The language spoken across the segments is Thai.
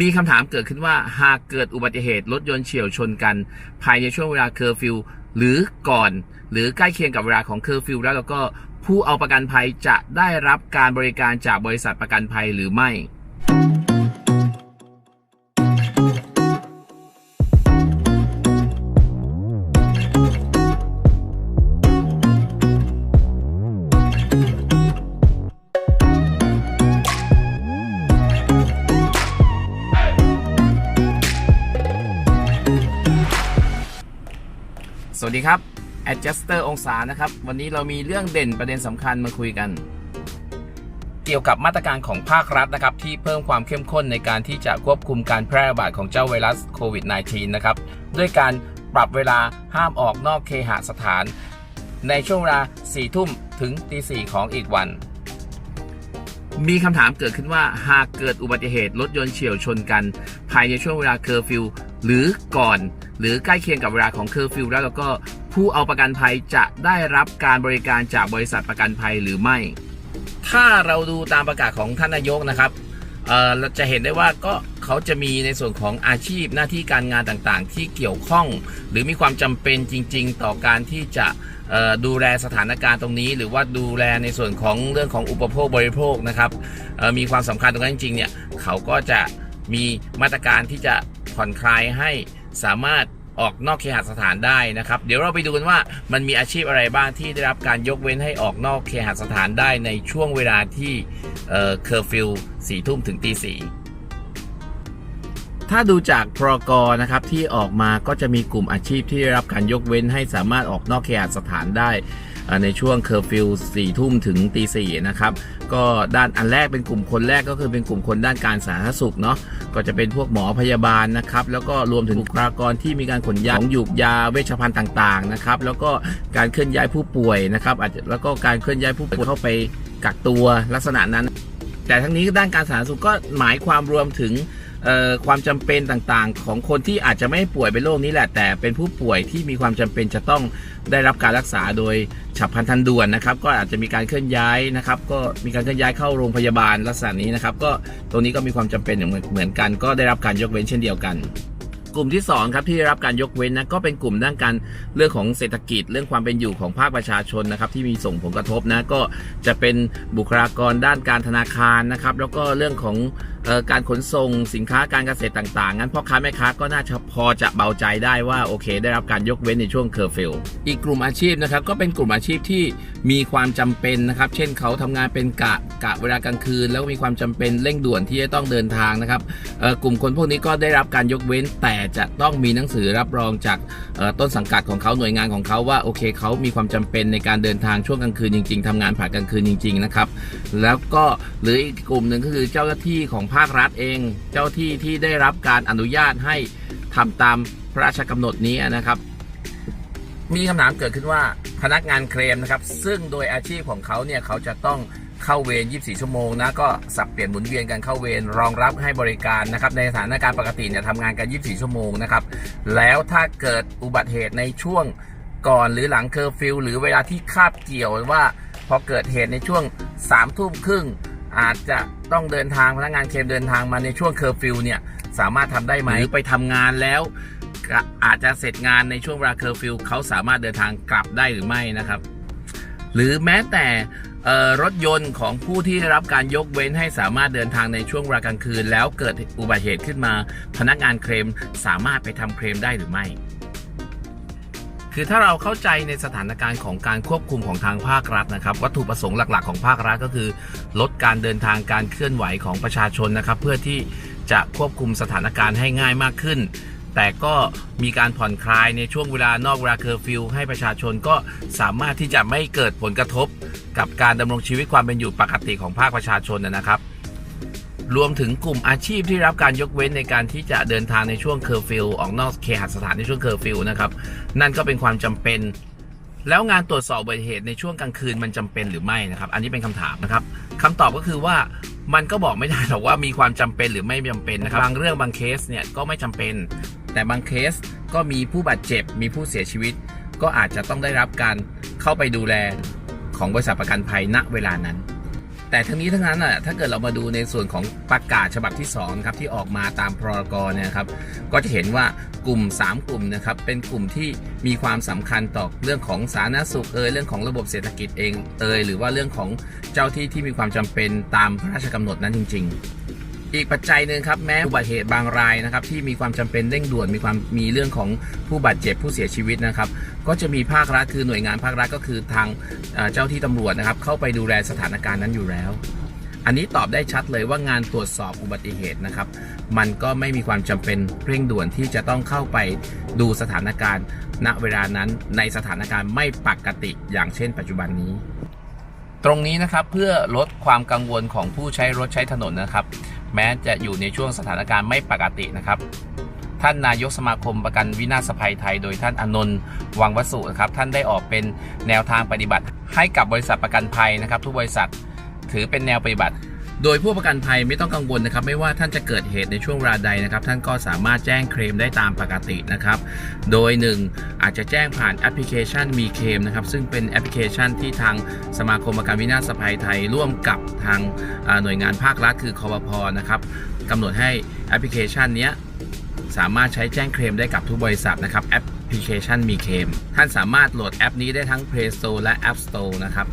มีคำถามเกิดขึ้นว่าหากเกิดอุบัติเหตุรถยนต์เฉียวชนกัน ภายในช่วงเวลาเคอร์ฟิวหรือก่อน หรือใกล้เคียงกับเวลาของเคอร์ฟิวแล้วแล้วก็ผู้เอาประกันภัยจะได้รับการบริการจากบริษัทประกันภัยหรือไม่ ดีครับ Adjuster องศานะครับ วันนี้เรามีเรื่องเด่นประเด็นสำคัญมาคุยกัน เกี่ยวกับมาตรการของภาครัฐนะครับ ที่เพิ่มความเข้มข้นในการที่จะควบคุมการแพร่ระบาดของเจ้าไวรัสโควิด -19 นะครับ ด้วยการปรับเวลาห้ามออกนอกเคหสถาน ในช่วงเวลา4ทุ่มถึงตี4ของอีกวัน มีคำถามเกิดขึ้นว่าหากเกิดอุบัติเหตุรถยนต์เฉียวชนกัน ภายในช่วงเวลาเคอร์ฟิว หรือก่อนหรือใกล้เคียงกับเวลาของเคอร์ฟิวแล้วแล้วก็ผู้เอาประกันภัยจะได้รับการบริการจากบริษัทประกันภัยหรือไม่ ถ้าเราดูตามประกาศของท่านนายกนะครับเราจะเห็นได้ว่าก็เขาจะมีในส่วนของอาชีพหน้าที่การงานต่างๆ ที่เกี่ยวข้อง หรือมีความจำเป็นจริง ๆ ต่อการที่จะดูแลสถานการณ์ตรงนี้ หรือว่าดูแลในส่วนของเรื่องของอุปโภคบริโภคนะครับมีความสำคัญตรงนั้นจริงๆเนี่ยเขาก็จะมีมาตรการที่จะ ผ่อนคลายให้สามารถออกนอกเคหสถานได้นะครับ เดี๋ยวเราไปดูกันว่ามันมีอาชีพอะไรบ้างที่ได้รับการยกเว้นให้ออกนอกเคหสถานได้ในช่วงเวลาที่เคอร์ฟิวสี่ทุ่มถึงตีสี่ถ้าดูจากพรกรนะครับที่ออกมาก็จะมีกลุ่มอาชีพที่ได้รับการยกเว้นให้สามารถออกนอกเคหสถานได้ ในช่วงเคอร์ฟิวสี่ทุ่มถึงตีสี่นะครับ ก็ด้านอันแรกเป็นกลุ่มคนแรกก็คือเป็นกลุ่มคนด้านการสาธารณสุขเนาะก็จะเป็นพวกหมอพยาบาลนะครับ แล้วก็รวมถึงบุคลากรที่มีการขนย้ายของหยูกยาเวชภัณฑ์ต่างๆนะครับแล้วก็การเคลื่อนย้ายผู้ป่วยนะครับอาจจะแล้วก็การเคลื่อนย้ายผู้ป่วยเข้าไปกักตัวลักษณะนั้น แต่ทั้งนี้ด้านการสาธารณสุขก็หมายความรวมถึง ความจำเป็นต่างๆ ของคนที่อาจจะไม่ป่วยเป็นโรคนี้แหละ แต่เป็นผู้ป่วยที่มีความจำเป็นจะต้องได้รับการรักษาโดยฉับพลันทันด่วนนะครับ ก็อาจจะมีการเคลื่อนย้ายนะครับ ก็มีการเคลื่อนย้ายเข้าโรงพยาบาลลักษณะนี้นะครับ ก็ตรงนี้ก็มีความจำเป็นเหมือนเหมือนกัน ก็ได้รับการยกเว้นเช่นเดียวกันกลุ่มที่สองครับที่ได้รับการยกเว้นนะก็เป็นกลุ่มด้านการเรื่องของเศรษฐกิจ เรื่องความเป็นอยู่ของภาคประชาชนนะครับที่มีส่งผลกระทบนะก็จะเป็นบุคลากรด้านการธนาคารนะครับแล้วก็เรื่องของ การขนส่งสินค้าการเกษตรต่างๆ งั้นพ่อค้าแม่ค้าก็น่าจะพอจะเบาใจได้ว่าโอเค ได้รับการยกเว้นในช่วงเคอร์ฟิวอีกกลุ่มอาชีพนะครับก็เป็นกลุ่มอาชีพที่มีความจำเป็นนะครับ เช่นเขาทำงานเป็นกะกะเวลากลางคืน แล้วก็มีความจำเป็นเร่งด่วนที่จะต้องเดินทางนะครับกลุ่มคนพวกนี้ก็ได้รับการยกเว้น แต่จะต้องมีหนังสือรับรองจากต้นสังกัดของเขาหน่วยงานของเขาว่าโอเคเขามีความจำเป็นในการเดินทางช่วงกลางคืนจริง ๆทำงานผ่านกลางคืนจริง ๆนะครับ แล้วก็หรืออีกกลุ่มหนึ่งก็คือเจ้าหน้าที่ของภาครัฐเอง เจ้าที่ที่ได้รับการอนุญาตให้ทำตามพระราชกำหนดนี้นะครับ มีคำถามเกิดขึ้นว่าพนักงานเคลมนะครับ ซึ่งโดยอาชีพของเขาเนี่ยเขาจะต้องเข้าเวร 24 ชั่วโมงนะก็สับเปลี่ยนหมุนเวียนกันเข้าเวรรองรับให้บริการนะครับ ในสถานการณ์ปกติเนี่ยทำงานกัน 24 ชั่วโมงนะครับ แล้วถ้าเกิดอุบัติเหตุในช่วงก่อนหรือหลังเคอร์ฟิวหรือเวลาที่คาบเกี่ยวว่า พอเกิดเหตุในช่วง3ทุ่มครึ่ง อาจจะต้องเดินทางพนักงานเคลมเดินทางมาในช่วงเคอร์ฟิวเนี่ยสามารถทำได้ไหมหรือไปทำงานแล้ว อาจจะเสร็จงานในช่วงเวลาเคอร์ฟิวเขาสามารถเดินทางกลับได้หรือไม่นะครับ หรือแม้แต่รถยนต์ของผู้ที่ได้รับการยกเว้นให้สามารถเดินทางในช่วงเวลากลางคืน แล้วเกิดอุบัติเหตุขึ้นมา พนักงานเคลมสามารถไปทำเคลมได้หรือไม่ คือถ้าเราเข้าใจในสถานการณ์ของการควบคุมของทางภาครัฐนะครับ วัตถุประสงค์หลัก ๆ ของภาครัฐก็คือ ลดการเดินทางการเคลื่อนไหวของประชาชนนะครับ เพื่อที่จะควบคุมสถานการณ์ให้ง่ายมากขึ้น แต่ก็มีการผ่อนคลายในช่วงเวลานอกเวลาเคอร์ฟิวให้ประชาชนก็สามารถที่จะไม่เกิดผลกระทบ กับการดำรงชีวิตความเป็นอยู่ปกติของภาคประชาชนนะครับ รวมถึงกลุ่มอาชีพที่รับการยกเว้นในการที่จะเดินทางในช่วงเคอร์ฟิวออกนอกเคหสถานในช่วงเคอร์ฟิวนะครับ นั่นก็เป็นความจำเป็น แล้วงานตรวจสอบอุบัติเหตุในช่วงกลางคืนมันจำเป็นหรือไม่นะครับ อันนี้เป็นคำถามนะครับคำตอบก็คือว่ามันก็บอกไม่ได้หรอกว่ามีความจำเป็นหรือไม่จำเป็นนะครับบางเรื่องบางเคสเนี่ยก็ไม่จำเป็น แต่บางเคสก็มีผู้บาดเจ็บ มีผู้เสียชีวิต ก็อาจจะต้องได้รับการเข้าไปดูแลของบริษัทประกันภัยณเวลานั้น แต่ทั้งนี้ทั้งนั้นอะถ้าเกิดเรามาดูในส่วนของประกาศฉบับที่2ครับที่ออกมาตามพรกรเนี่ยครับก็จะเห็นว่ากลุ่ม 3 กลุ่มนะครับเป็นกลุ่มที่มีความสำคัญต่อเรื่องของสาธารณสุขเอยเรื่องของระบบเศรษฐกิจเองเอยหรือว่าเรื่องของเจ้าที่ที่มีความจำเป็นตามพระราชกำหนดนั้นจริง ๆ อีกปัจจัยหนึ่งครับแม้อุบัติเหตุบางรายนะครับที่มีความจำเป็นเร่งด่วนมีความมีเรื่องของผู้บาดเจ็บผู้เสียชีวิตนะครับก็จะมีภาครัฐคือหน่วยงานภาครัฐก็คือทางเจ้าที่ตำรวจนะครับเข้าไปดูแลสถานการณ์นั้นอยู่แล้ว อันนี้ตอบได้ชัดเลยว่างานตรวจสอบอุบัติเหตุนะครับมันก็ไม่มีความจำเป็นเร่งด่วนที่จะต้องเข้าไปดูสถานการณ์ ณเวลานั้นในสถานการณ์ไม่ปกติอย่างเช่น ปัจจุบันนี้ ตรงนี้นะครับเพื่อลดความกังวลของผู้ใช้รถใช้ถนนนะครับ แม้จะอยู่ในช่วงสถานการณ์ไม่ปกตินะครับ ท่านนายกสมาคมประกันวินาศภัยไทย โดยท่านอนนท์วังวสุนะครับ ท่านได้ออกเป็นแนวทางปฏิบัติ ให้กับบริษัทประกันภัยนะครับ ทุกบริษัทถือเป็นแนวปฏิบัติ โดยผู้ประกันภัยไม่ต้องกังวลนะครับ ไม่ว่าท่านจะเกิดเหตุในช่วงเวลาใดนะครับ ท่านก็สามารถแจ้งเคลมได้ตามปกตินะครับ โดย 1 อาจจะแจ้งผ่านแอปพลิเคชันมีเคลมนะครับ ซึ่งเป็นแอปพลิเคชันที่ทางสมาคมประกันวินาศภัยไทย ร่วมกับทางหน่วยงานภาครัฐคือคอพนะครับกำหนดให้แอปพลิเคชันนี้สามารถใช้แจ้งเคลมได้กับทุกบริษัทนะครับแอปพลิเคชันมีเคลมท่านสามารถโหลดแอปนี้ได้ทั้ง Play Store และ App Store นะครับ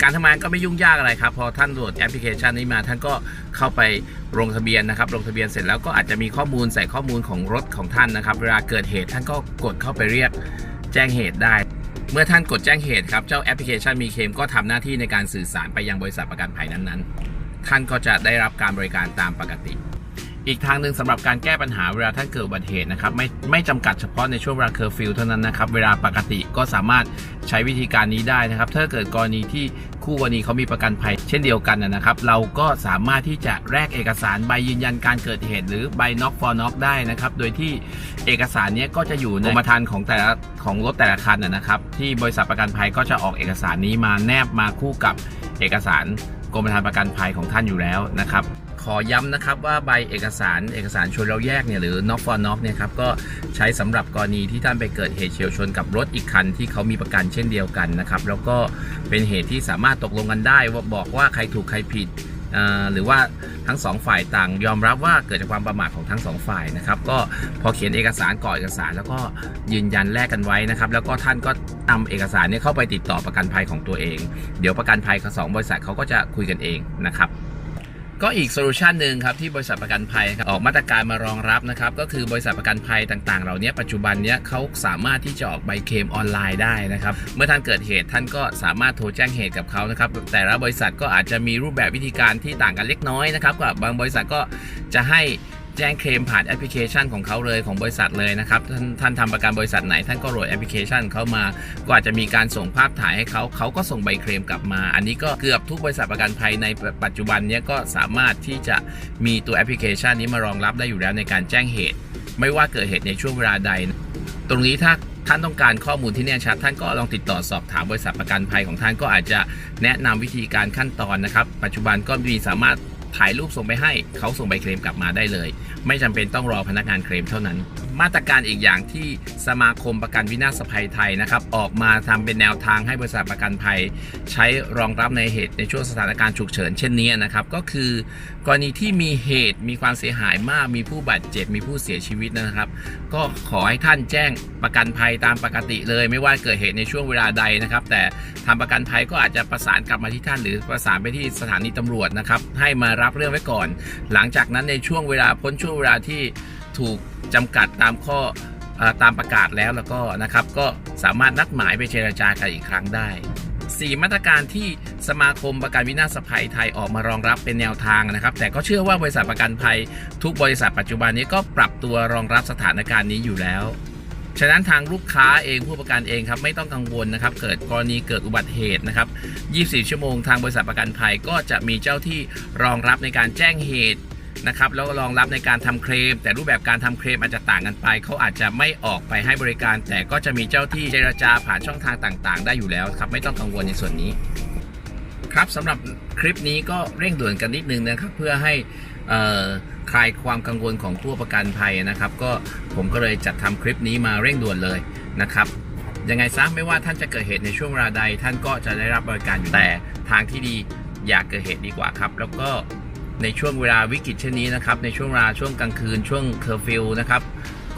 การทำงานก็ไม่ยุ่งยากอะไรครับ พอท่านโหลดแอปพลิเคชันนี้มา ท่านก็เข้าไปลงทะเบียนนะครับลงทะเบียนเสร็จแล้วก็อาจจะมีข้อมูลใส่ข้อมูลของรถของท่านนะครับ เวลาเกิดเหตุท่านก็กดเข้าไปเรียกแจ้งเหตุได้ เมื่อท่านกดแจ้งเหตุครับเจ้าแอปพลิเคชันมีเคมก็ทำหน้าที่ในการสื่อสารไปยังบริษัทประกันภัยนั้นๆ ท่านก็จะได้รับการบริการตามปกติ อีกทางหนึ่งสำหรับการแก้ปัญหาเวลาท่านเกิดอุบัติเหตุนะครับไม่ไม่จำกัดเฉพาะในช่วงเวลาเคอร์ฟิวเท่านั้นนะครับ เวลาปกติก็สามารถใช้วิธีการนี้ได้นะครับ ถ้าเกิดกรณีที่คู่กรณีเขามีประกันภัย เช่นเดียวกันนะครับ เราก็สามารถที่จะแลกเอกสารใบยืนยันการเกิดเหตุ หรือใบน็อกฟอร์น็อกได้นะครับ โดยที่เอกสารนี้ก็จะอยู่ในกรมธรรม์ของแต่ละของรถแต่ละคันนะครับ ที่บริษัทประกันภัยก็จะออกเอกสารนี้มาแนบมาคู่กับเอกสารกรมธรรม์ประกันภัยของท่านอยู่แล้วนะครับ ขอย้ำนะครับว่าใบเอกสารเอกสารชนเราแยกเนี่ยหรือ knock for knock เนี่ยครับก็ใช้สำหรับกรณีที่ท่านไปเกิดเหตุเฉียวชนกับรถอีกคันที่เขามีประกันเช่นเดียวกันนะครับแล้วก็เป็นเหตุที่สามารถตกลงกันได้ว่าบอกว่าใครถูกใครผิดหรือว่าทั้งสองฝ่ายต่างยอมรับว่าเกิดจากความประมาทของทั้งสองฝ่ายนะครับก็พอเขียนเอกสารก่อเอกสารแล้วก็ยืนยันแลกกันไว้นะครับแล้วก็ท่านก็นำเอกสารนี้เข้าไปติดต่อประกันภัยของตัวเอง เดี๋ยวประกันภัยของสองบริษัทเขาก็จะคุยกันเองนะครับ ก็อีกโซลูชันหนึ่งครับที่บริษัทประกันภัยครับออกมาตรการมารองรับนะครับก็คือบริษัทประกันภัยต่างๆ เหล่านี้ปัจจุบันเนี้ยเขาสามารถที่จะออกใบเคลมออนไลน์ได้นะครับเมื่อท่านเกิดเหตุท่านก็สามารถโทรแจ้งเหตุกับเขานะครับแต่ละบริษัทก็อาจจะมีรูปแบบวิธีการที่ต่างกันเล็กน้อยนะครับกับบางบริษัทก็จะให้ แจ้งเคลมผ่านแอปพลิเคชันของเขาเลยของบริษัทเลยนะครับ ท่านท่านทำประกันบริษัทไหน ท่านก็โหลดแอปพลิเคชันเขามาก็อาจะมีการส่งภาพถ่ายให้เขาเขาก็ส่งใบเคลมกลับมา อันนี้ก็เกือบทุกบริษัทประกันภัยในปัจจุบันนี้ก็สามารถที่จะมีตัวแอปพลิเคชันนี้มารองรับได้อยู่แล้วในการแจ้งเหตุ ไม่ว่าเกิดเหตุในช่วงเวลาใด ตรงนี้ถ้าท่านต้องการข้อมูลที่แน่ชัด ท่านก็ลองติดต่อสอบถามบริษัทประกันภัยของท่านก็อาจจะแนะนำวิธีการขั้นตอนนะครับ ปัจจุบันก็มีสามารถ ถ่ายรูปส่งไปให้เขาส่งใบเคลมกลับมาได้เลย ไม่จำเป็นต้องรอพนักงานเคลมเท่านั้น มาตรการอีกอย่างที่สมาคมประกันวินาศภัยไทยนะครับออกมาทำเป็นแนวทางให้บริษัทประกันภัย ใช้รองรับในเหตุในช่วงสถานการณ์ฉุกเฉินเช่นนี้นะครับก็คือกรณีที่มีเหตุมีความเสียหายมากมีผู้บาดเจ็บมีผู้เสียชีวิตนะครับ ก็ขอให้ท่านแจ้งประกันภัยตามปกติเลย ไม่ว่าเกิดเหตุในช่วงเวลาใดนะครับ แต่ทางประกันภัยก็อาจจะประสานกลับมาที่ท่านหรือประสานไปที่สถานีตำรวจนะครับให้มารับเรื่องไว้ก่อน หลังจากนั้นในช่วงเวลาพ้นช่วงเวลาที่ถูกจำกัดตามข้อเอ่อตามประกาศแล้วแล้วก็นะครับก็สามารถนัดหมายไปเจรจากันอีกครั้งได้ 4 มาตรการที่สมาคมประกันวินาศภัยไทยออกมารองรับเป็นแนวทางนะครับ แต่ก็เชื่อว่าบริษัทประกันภัย ทุกบริษัทปัจจุบันนี้ก็ปรับตัวรองรับสถานการณ์นี้อยู่แล้ว ฉะนั้นทางลูกค้าเองผู้ประกันเองครับไม่ต้องกังวลนะครับเกิดกรณีเกิดอุบัติเหตุนะครับ 24 ชั่วโมงทางบริษัทประกันภัยก็จะมีเจ้าที่รองรับในการแจ้งเหตุนะครับแล้วก็รองรับในการทำเคลม แต่รูปแบบการทำเคลมอาจจะต่างกันไป เขาอาจจะไม่ออกไปให้บริการ แต่ก็จะมีเจ้าที่เจรจาผ่านช่องทางต่าง ๆ ได้อยู่แล้วครับ ไม่ต้องกังวลในส่วนนี้ ครับสำหรับคลิปนี้ก็เร่งด่วนกันนิดนึงนะครับ เพื่อให้อ่อ คลายความกังวลของผู้ประกันภัยนะครับ ก็ผมก็เลยจัดทำคลิปนี้มาเร่งด่วนเลยนะครับยังไงซะไม่ว่าท่านจะเกิดเหตุในช่วงเวลาใด ท่านก็จะได้รับบริการอยู่แต่ทางที่ดีอย่าเกิดเหตุดีกว่าครับ แล้วก็ในช่วงเวลาวิกฤตเช่นนี้นะครับ ในช่วงเวลาช่วงกลางคืนช่วงเคอร์ฟิวนะครับ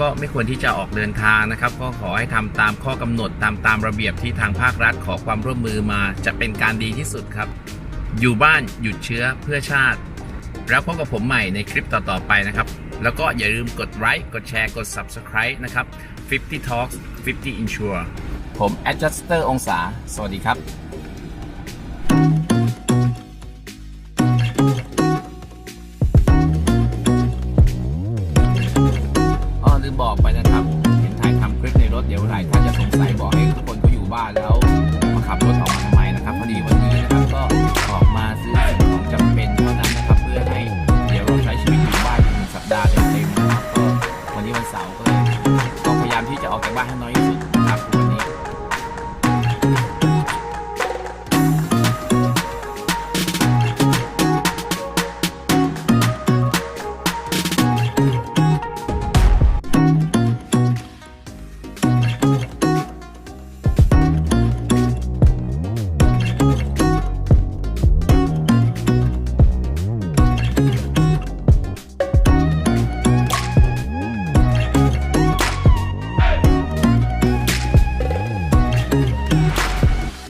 ก็ไม่ควรที่จะออกเดินทางนะครับ ก็ขอให้ทำตามข้อกำหนดตามตามระเบียบที่ทางภาครัฐขอความร่วมมือมาจะเป็นการดีที่สุดครับ อยู่บ้านหยุดเชื้อเพื่อชาติ แล้วพบกับผมใหม่ในคลิปต่อ ๆ ไปนะครับ แล้วก็อย่าลืมกดไลค์กดแชร์กด Subscribe นะครับ 50 Talks 50 Insure ผม Adjuster องศา สวัสดีครับ